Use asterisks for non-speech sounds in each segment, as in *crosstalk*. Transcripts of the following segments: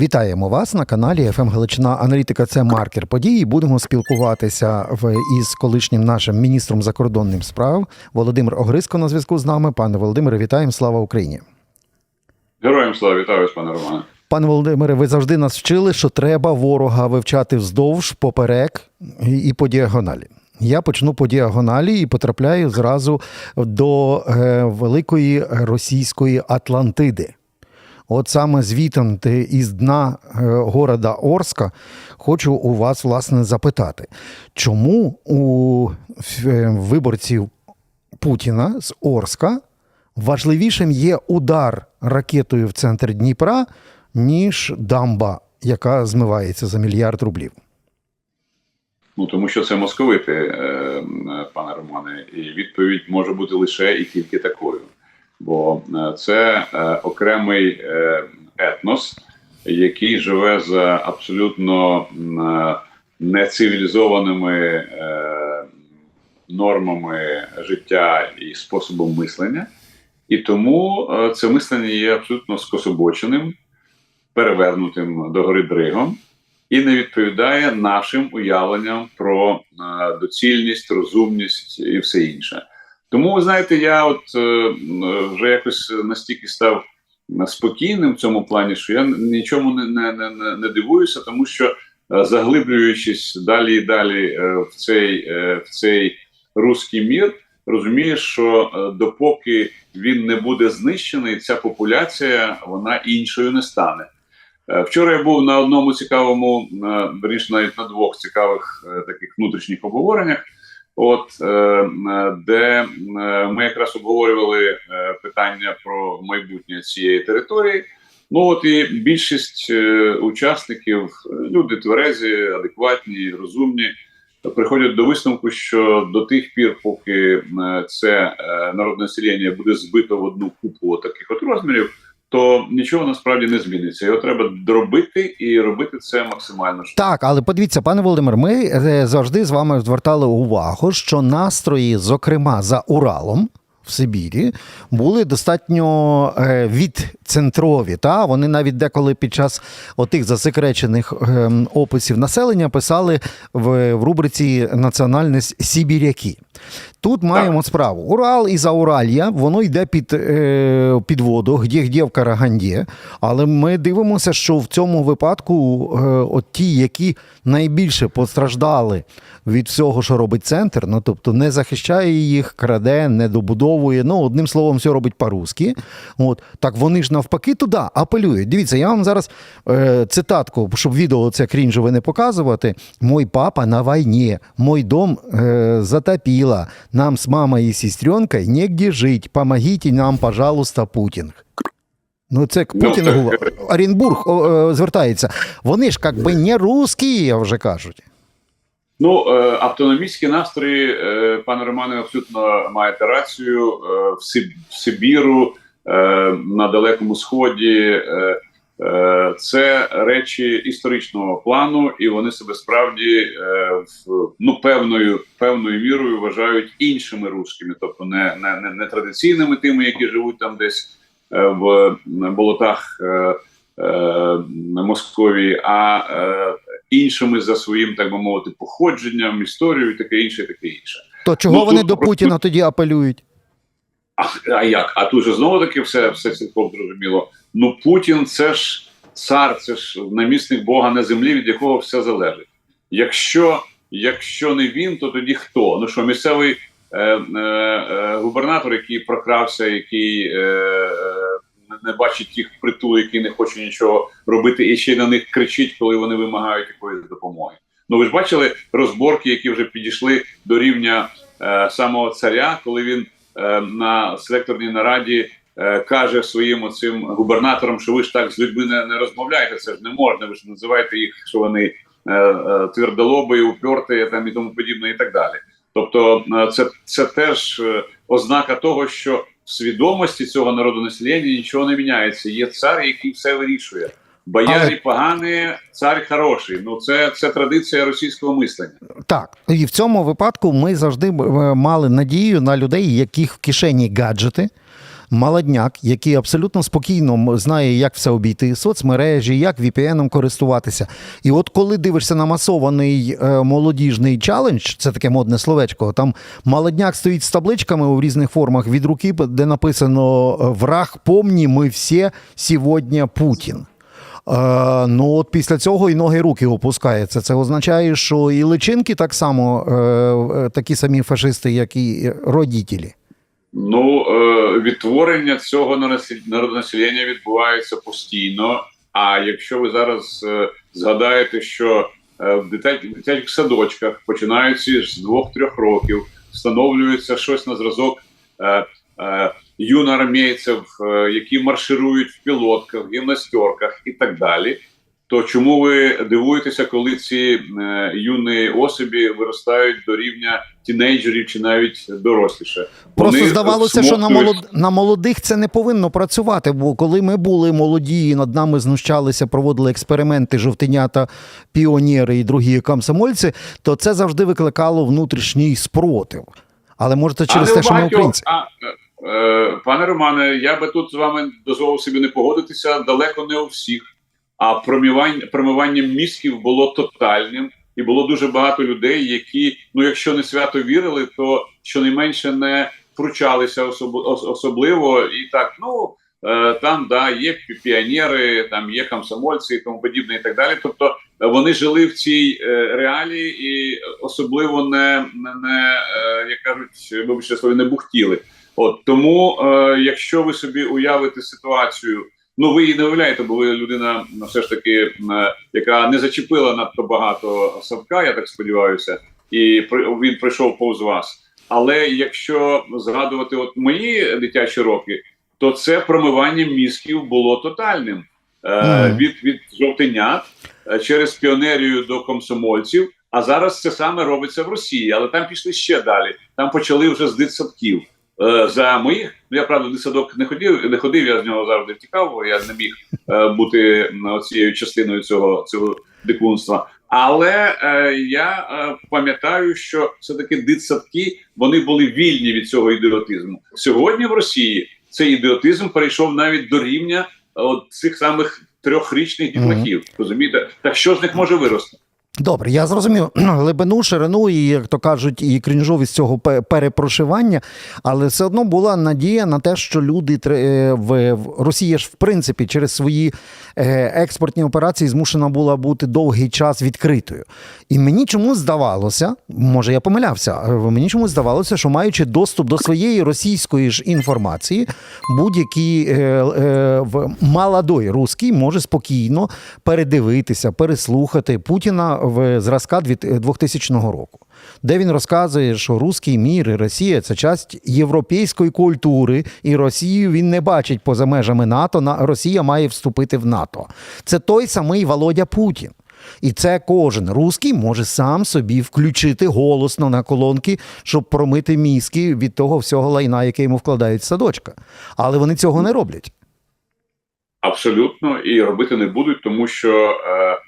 Вітаємо вас на каналі «ФМ Галичина Аналітика. Це маркер подій. Будемо спілкуватися в із колишнім нашим міністром закордонних справ Володимир Огриско на зв'язку з нами. Пане Володимире, вітаємо! Слава Україні! Героям слава вітаю вас, пане Романе. Пане Володимире, ви завжди нас вчили, що треба ворога вивчати вздовж, поперек і і по діагоналі. Я почну по діагоналі і потрапляю зразу до е, великої російської Атлантиди. От саме звітом із дна е, города Орска хочу у вас власне запитати, чому у е, виборців Путіна з Орска важливішим є удар ракетою в центр Дніпра, ніж дамба, яка змивається за мільярд рублів? Ну тому що це московити, е, пане Романе, і відповідь може бути лише і тільки такою. Бо е, це е, окремий е, етнос, який живе за абсолютно нецивілізованими нормами життя і способом мислення, і тому це мислення є абсолютно скособоченим, перевернутим догори дригом. І не відповідає нашим уявленням про доцільність, розумність і все інше. Тому ви знаєте, я от е, вже якось настільки став спокійним в цьому плані, що я нічому не, не, не, не дивуюся, тому що е, заглиблюючись далі і далі е, в цей е, в цей руський мір, розумієш, що е, допоки він не буде знищений, ця популяція вона іншою не стане. Е, Вчора я був на одному цікавому, е, верніше навіть на двох цікавих е, таких внутрішніх обговореннях. От е, е, де е, ми якраз обговорювали питання про майбутнє цієї території. Ну от і більшість учасників, люди тверезі, адекватні, розумні, приходять до висновку, що до тих пір, поки це народне населення буде збито в одну купу таких от розмірів, то нічого насправді не зміниться. Його треба доробити і робити це максимально швидко. Так, але подивіться, пане Володимир, ми е, завжди з вами звертали увагу, що настрої, зокрема за Уралом. В Сибірі були достатньо е, відцентрові. Та вони навіть деколи під час отих засекречених е, описів населення писали в, рубриці Національність Сибіряки. Тут маємо справу. Урал і Зауралья, воно йде під, е, під воду, где в Караганді. Але ми дивимося, що в цьому випадку е, от ті, які найбільше постраждали від всього, що робить центр, ну тобто не захищає їх, краде, не добудовує. Ну, одним словом, все робить по-русски. От так вони ж навпаки туди апелюють. Дивіться, я вам зараз е, цитатку, щоб відео це крінжове не показувати. Мой папа на війні, мой дом е, затопило. Нам з мамою і сестренкою негде жить. Помогите нам, пожалуйста, Путін. Ну, це к Ну, Путіну. Оренбург е, звертається. Вони ж як би не русські, вже кажуть. Ну, е, автономістські настрої, е, пане Романе, абсолютно маєте рацію. Е, в, Сибіру, на Далекому Сході. Це речі історичного плану, і вони себе справді ну, певною, певною мірою вважають іншими русскими, тобто не, не, не, традиційними тими, які живуть там десь в болотах. Московії, а іншими за своїм, так би мовити, походженням, історією, таке інше, таке інше. То чого Ну, вони до просто- Путіна тоді апелюють? А, а як? А тут же знову таки все, все цілком зрозуміло. Ну Путін це ж цар, це ж намісник Бога на землі, від якого все залежить. Якщо, якщо не він, то тоді хто? Ну що, місцевий е, е, е, губернатор, який прокрався, який е, не- бачить їх притул, який не хоче нічого робити, і ще й на них кричить, коли вони вимагають якоїсь допомоги. Ну ви ж бачили розборки, які вже підійшли до рівня е, самого царя, коли він е, на селекторній нараді е, каже своїм оцим губернаторам, що ви ж так з людьми не, не розмовляєте, це ж не можна. Ви ж називаєте їх, що вони е, е, твердолобі, уперті там і тому подібне, і так далі. Тобто, е, це, це теж е, ознака того, що в свідомості цього народу населення нічого не міняється. Є цар, який все вирішує. Боярі Але- погані, цар хороший. Ну це, це традиція російського мислення. Так, і в цьому випадку ми завжди е, мали надію на людей, яких в кишені гаджети. Молодняк, який абсолютно спокійно знає, як все обійти, соцмережі, як VPN користуватися. І от коли дивишся на масований е, молодіжний челендж, це таке модне словечко, там молодняк стоїть з табличками у різних формах від руки, де написано е, Враг, помні, ми всі сьогодні Путін. Е, ну от після цього і ноги руки опускаються. Це означає, що і личинки так само е, е, такі самі фашисти, як і родітелі. Ну, е, відтворення цього народонаселення відбувається постійно. А якщо ви зараз е, згадаєте, що е, в дитя- дитячих садочках, починаючи з двох-трьох років, встановлюється щось на зразок е, е, юноармійців, е, які марширують в пілотках, гімнастерках і так далі. То чому ви дивуєтеся, коли ці е, юні особі виростають до рівня тінейджерів чи навіть доросліше? Просто Вони здавалося, що на, молод... на молодих це не повинно працювати. Бо коли ми були молоді, і над нами знущалися, проводили експерименти, жовтенята, піонери і другі комсомольці, то це завжди викликало внутрішній спротив. Але може це через А не те, що ми українці. А, е, пане Романе, я би тут з вами дозволив собі не погодитися далеко не у всіх. А промивання, промивання мізків було тотальним, і було дуже багато людей, які, ну якщо не свято вірили, то щонайменше не вручалися особ, особливо. І так, ну е, там да, є пі- піонери, там є комсомольці і тому подібне, і так далі. Тобто е, вони жили в цій е, реалії і особливо не, не, як кажуть, вибачте слово, не бухтіли. От тому, якщо ви собі уявите ситуацію, ну ви її не уявляєте, бо ви людина ну, все ж таки, е, яка не зачепила надто багато Савка, я так сподіваюся, і він прийшов повз вас. Але якщо згадувати от мої дитячі роки, то це промивання мізків було тотальним. Е, від, від жовтенят е, через піонерію до комсомольців. А зараз це саме робиться в Росії, але там пішли ще далі. Там почали вже з дитсадків. Е, За моїх, ну я правда в дитсадок не ходив, не ходив, я з нього завжди втікав, бо я не міг е, бути цією частиною цього, цього дикунства. Але е, я е, пам'ятаю, що все-таки дитсадки вони були вільні від цього ідіотизму. Сьогодні в Росії цей ідіотизм перейшов навіть до рівня е, от цих самих трьохрічних дітлахів. Розумієте? Так що з них може вирости? Добре, я зрозумів *clears throat* глибину, ширину і, як то кажуть, і крінжовість цього перепрошивання, але все одно була надія на те, що люди е, в, Росія ж в принципі через свої е, експортні операції змушена була бути довгий час відкритою. І мені чомусь здавалося, може я помилявся, е, мені чомусь здавалося, що маючи доступ до своєї російської ж інформації, будь-який е, е, молодой русський може спокійно передивитися, переслухати Путіна в зразка дві- 2000 року, де він розказує, що русський мір і Росія це часть європейської культури, і Росію він не бачить поза межами НАТО. Росія має вступити в НАТО. Це той самий Володя Путін. І це кожен русський може сам собі включити голосно на колонки, щоб промити мізки від того всього лайна, яке йому вкладають в садочка. Але вони цього не роблять. Абсолютно і робити не будуть, тому що е, е,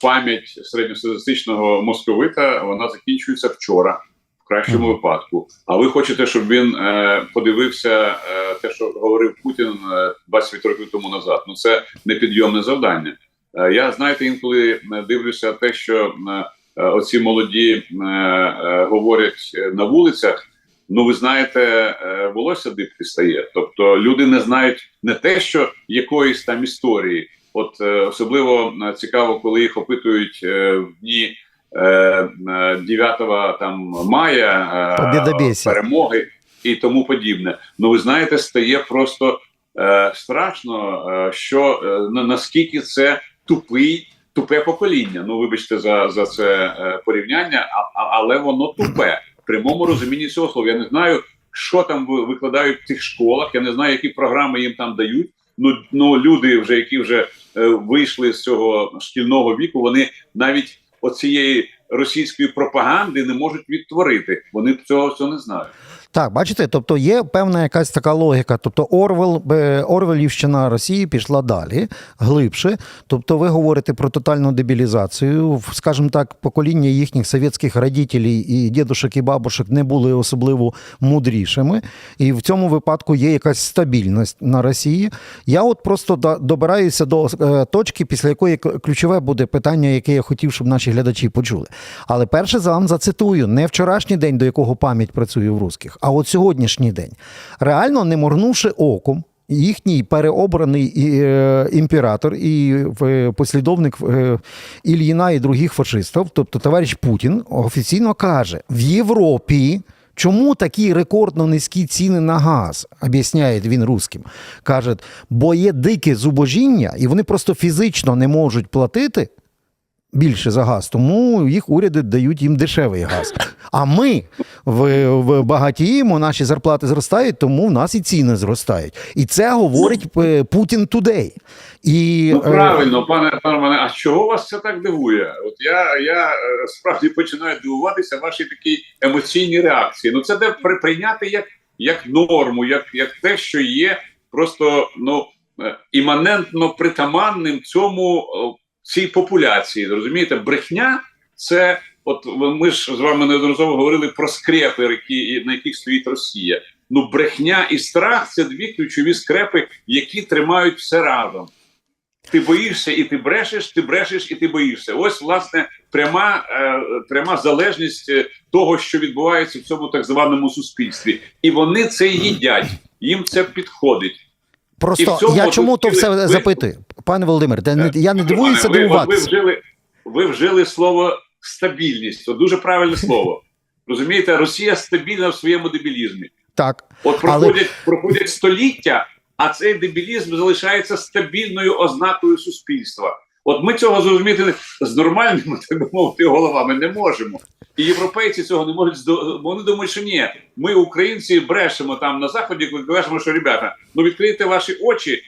пам'ять середньостатистичного московита вона закінчується вчора, в кращому випадку. А ви хочете, щоб він е, подивився е, те, що говорив Путін е, 20 років тому назад. Ну це непідйомне завдання. Е, я знаєте, інколи е, дивлюся те, що е, е, оці молоді е, е, говорять е, на вулицях. Ну, ви знаєте, е, волосся дибки стає. Тобто люди не знають не те, що якоїсь там історії. От е, особливо е, цікаво, коли їх опитують е, в дні е, е, 9 там мая перемоги і тому подібне. Ну, ви знаєте, стає просто страшно, що на- наскільки це тупий. Тупе покоління. Ну, вибачте за, за це порівняння, а, а, але воно тупе в прямому розумінні цього слова. Я не знаю, що там викладають в тих школах. Я не знаю, які програми їм там дають. Ну, ну люди, вже які вже е, вийшли з цього шкільного віку, вони навіть оцієї російської пропаганди не можуть відтворити. Вони цього всього не знають. Так, бачите, тобто є певна якась така логіка. Тобто Орвел, е, Орвелівщина Росії пішла далі, глибше. Тобто, ви говорите про тотальну дебілізацію. Скажімо так, покоління їхніх совєтських родителів і дідушок і бабушек не були особливо мудрішими. І в цьому випадку є якась стабільність на Росії. Я от просто до- добираюся до е, точки, після якої ключове буде питання, яке я хотів, щоб наші глядачі почули. Але перше за вам зацитую не вчорашній день, до якого пам'ять працює в русських, а от сьогоднішній день. Реально, не моргнувши оком. Їхній переобраний е, імператор і е, послідовник е, Ільїна і других фашистів, тобто товариш Путін, офіційно каже: в Європі чому такі рекордно низькі ціни на газ, об'ясняє він русським. Каже, бо є дике зубожіння, і вони просто фізично не можуть платити більше за газ, тому їх уряди дають їм дешевий газ. А ми в, в багатіємо, наші зарплати зростають, тому в нас і ціни зростають. І це говорить е, Путін Тудей. І, Ну е, правильно, пане пане Романе, а чого вас це так дивує? От я, я е, справді починаю дивуватися вашій такій емоційній реакції. Ну це де при- прийняти як, як норму, як, як те, що є просто ну е, іманентно притаманним цьому цій популяції. Розумієте, брехня це. От ми ж з вами неодноразово говорили про скрепи, які, на яких стоїть Росія. Ну, брехня і страх це дві ключові скрепи, які тримають все разом. Ти боїшся і ти брешеш, ти брешеш і ти боїшся. Ось, власне, пряма, е, пряма залежність е, того, що відбувається в цьому так званому суспільстві. І вони це їдять, їм це підходить. просто я чому то все ви- запитую? Пане Володимир, не- я не дивуюся Пане, ви, ви, вжили, ви вжили слово стабільність. Це дуже правильне слово. Розумієте, Росія стабільна в своєму дебілізмі. Так. От Але- проходять, проходять століття, а цей дебілізм залишається стабільною ознакою суспільства. От ми цього зрозуміти з нормальними, так би мовити, головами не можемо. І європейці цього не можуть здо- Вони думають, що ні, ми, українці, брешемо там на заході, коли кажемо, що ребята, ну відкрийте ваші очі,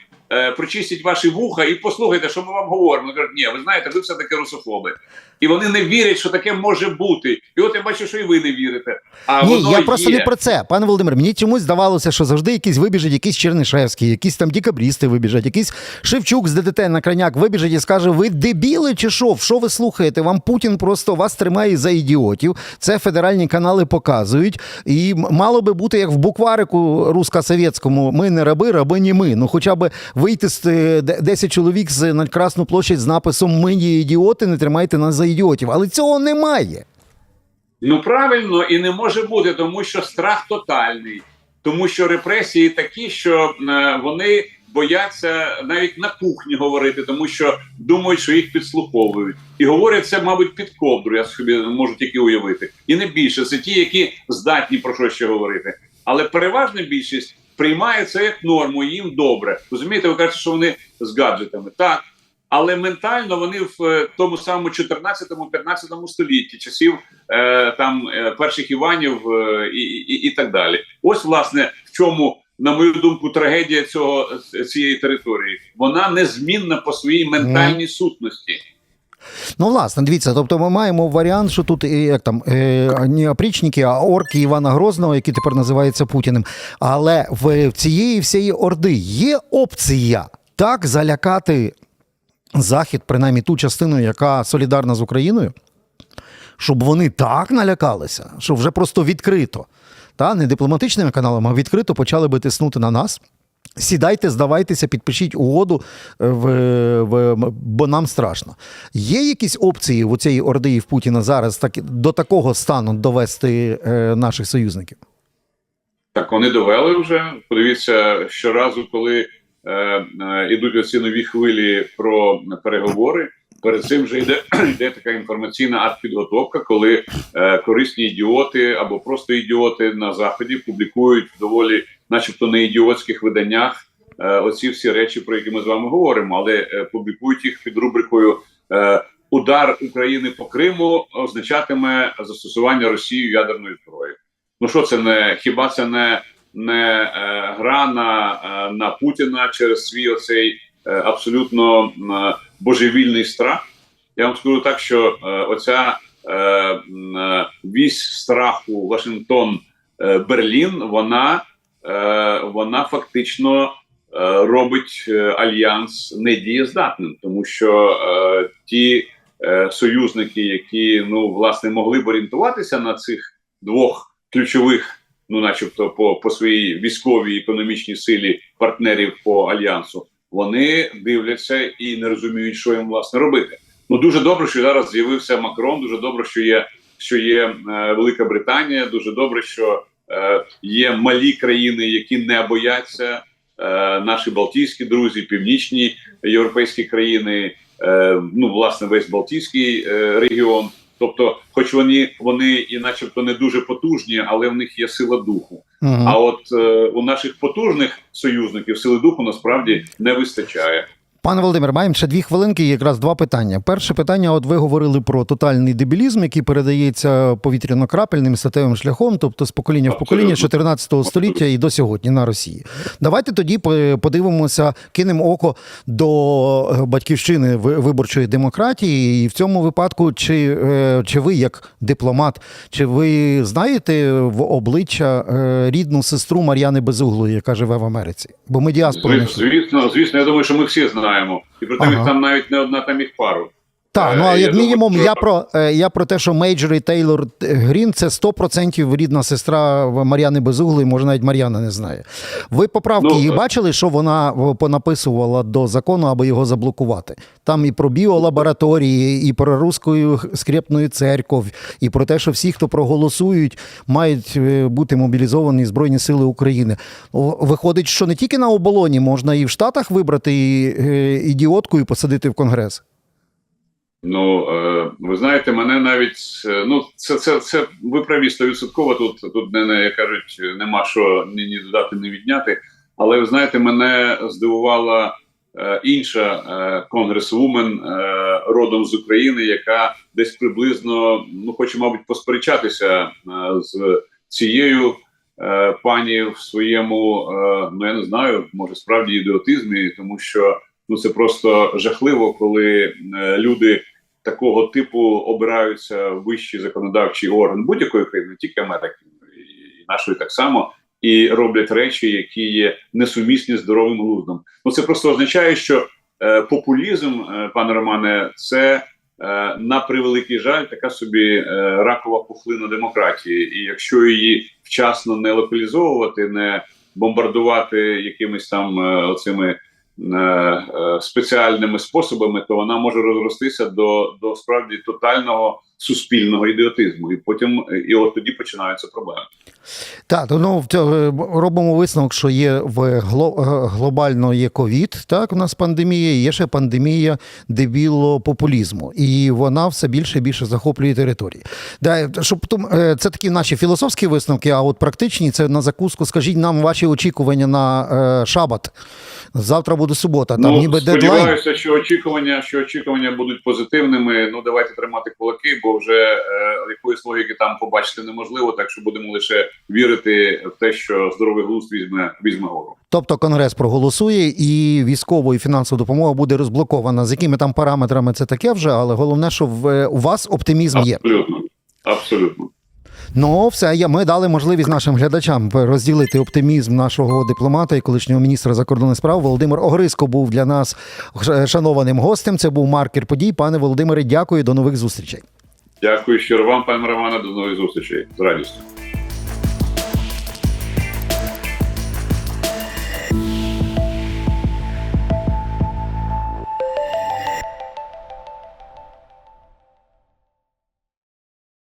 прочистіть ваші вуха і послухайте, що ми вам говоримо. Вони кажуть, ні, ви знаєте, ви все таки русофоби. І вони не вірять, що таке може бути. І от я бачу, що і ви не вірите. А Ні, воно я просто є. не про це. Пане Володимир, мені чомусь здавалося, що завжди якісь вибіжать, якісь Чернишевський, якісь там декабрісти вибіжать, якийсь Шевчук з ДДТ на краняк вибіжать і скаже: ви дебіли чи що? Що ви слухаєте? Вам Путін просто вас тримає за ідіотів. Це федеральні канали показують. І мало би бути як в букварику русско-совєтському. Ми не раби, раби не ми. Ну хоча б вийти з е, 10 чоловік з на Красну площадь з написом Ми є ідіоти, не тримайте нас за ідіотів. Але цього немає. Ну правильно і не може бути, тому що страх тотальний, тому що репресії такі, що е, вони бояться навіть на кухні говорити, тому що думають, що їх підслуховують, і говорять це, мабуть, під ковдру. Я собі можу тільки уявити, і не більше це ті, які здатні про що ще говорити. Але переважна більшість приймає це як норму, їм добре. Розумієте, ви кажете, що вони з гаджетами так. Але ментально вони в е, тому самому 14-15 столітті, часів е, там е, перших Іванів е, і, і, і так далі. Ось власне в чому, на мою думку, трагедія цього цієї території. Вона незмінна по своїй ментальній сутності. Ну, власне, дивіться, тобто ми маємо варіант, що тут е, як там е, не опрічники, а орки Івана Грозного, які тепер називаються Путіним. Але в цієї всієї орди є опція так залякати Захід, принаймні ту частину, яка солідарна з Україною, щоб вони так налякалися, що вже просто відкрито, та не дипломатичними каналами, а відкрито почали би тиснути на нас. Сідайте, здавайтеся, підпишіть угоду, е, в, в, бо нам страшно. Є якісь опції у цієї орди і в Путіна зараз так, до такого стану довести е, наших союзників? Так вони довели вже. Подивіться, щоразу, коли е, е, ідуть оці нові хвилі про переговори. Перед цим вже йде, *clears throat* йде така інформаційна артпідготовка, коли е, корисні ідіоти або просто ідіоти на заході публікують доволі, начебто, не ідіотських виданнях е, оці всі речі, про які ми з вами говоримо, але е, публікують їх під рубрикою е, Удар України по Криму означатиме застосування Росією ядерної зброї. Ну що це не хіба це не, не гра на, на Путіна через свій оцей абсолютно божевільний страх? Я вам скажу так, що оця вісь страху Вашингтон Берлін, вона, вона фактично е, робить е, альянс недієздатним, тому що е, ті е, союзники, які ну власне могли б орієнтуватися на цих двох ключових, ну начебто, по, по своїй військовій економічній силі партнерів по альянсу, вони дивляться і не розуміють, що їм власне робити. Ну дуже добре, що зараз з'явився Макрон. Дуже добре, що є що є е, Велика Британія. Дуже добре, що е, є малі країни, які не бояться. Е, наші Балтійські друзі, північні європейські країни, е, ну власне весь Балтійський е, регіон. Тобто, хоч вони вони і, начебто, не дуже потужні, але в них є сила духу. Мгм. А от е, у наших потужних союзників сили духу насправді не вистачає. Пане Володимир, маємо ще дві хвилинки, і якраз два питання. Перше питання: от ви говорили про тотальний дебілізм, який передається повітряно-крапельним статевим шляхом, тобто з покоління в покоління з 14 століття і до сьогодні на Росії. Давайте тоді подивимося, кинемо око до е, батьківщини виборчої демократії. І в цьому випадку, чи, е, чи ви, як дипломат, чи ви знаєте в обличчя е, рідну сестру Мар'яни Безуглої, яка живе в Америці? Бо ми діаспору звісно, звісно, я думаю, що ми всі знаємо. І про те, Ага. там навіть не одна, там їх пару. Так, ну Е, а як думаю, мінімум, що- я про е, я про те, що Мейджор і Тейлор Грін це 100% рідна сестра Мар'яни Безуглої, може навіть Мар'яна не знає. Ви поправки Ну, її е, бачили, що вона понаписувала до закону, аби його заблокувати. Там і про біолабораторії, і про руську скрепну церков, і про те, що всі, хто проголосують, мають е, бути мобілізовані Збройні Сили України. О, Виходить, що не тільки на оболоні можна і в Штатах вибрати і, е, ідіотку і посадити в конгрес. Ну е, ви знаєте, мене навіть е, ну це це, це ви праві стовідсотково. Тут тут не, не кажуть, нема що ні, ні додати, ні відняти. Але ви знаєте, мене здивувала е, інша е, конгресвумен е, родом з України, яка десь приблизно ну хоче, мабуть, посперечатися е, з цією е, пані в своєму, е, ну я не знаю, може справді ідіотизмі, тому що ну це просто жахливо, коли е, люди такого типу обираються вищий законодавчий орган будь-якої країни, тільки Америки, і нашої так само, і роблять речі, які є несумісні з здоровим глуздом. Ну це просто означає, що е, популізм, е, пане Романе, це е, на превеликий жаль, така собі е, ракова пухлина демократії. І якщо її вчасно не локалізовувати, не бомбардувати якимись там оцими спеціальними способами, то вона може розростися до, до справді тотального суспільного ідіотизму, і потім і от тоді починаються проблеми. Так, ну робимо висновок, що є в гло- е, глобально є ковід, так, у нас пандемія, є ще пандемія дебілопопулізму. І вона все більше і більше захоплює території. Да, щоб е, це такі наші філософські висновки, а от практичні це на закуску. Скажіть нам ваші очікування на е, шабат. Завтра буде субота, там ну, ніби дедлайн. сподіваюся, що очікування, що очікування будуть позитивними. Ну давайте тримати кулаки, бо вже е, якоїсь логіки там побачити неможливо. Так що будемо лише вірити в те, що здоровий глузд візьме візьме гору. Тобто Конгрес проголосує і військова і фінансова допомога буде розблокована. З якими там параметрами це таке вже, але головне, що в, у вас оптимізм є. Абсолютно, абсолютно. Ну, все, я, ми дали можливість нашим глядачам розділити оптимізм нашого дипломата і колишнього міністра закордонних справ. Володимир Огриско був для нас шанованим гостем. Це був маркер подій. Пане Володимире, дякую. До нових зустрічей. Дякую щиро вам, пане Романе. До нових зустрічей з радістю.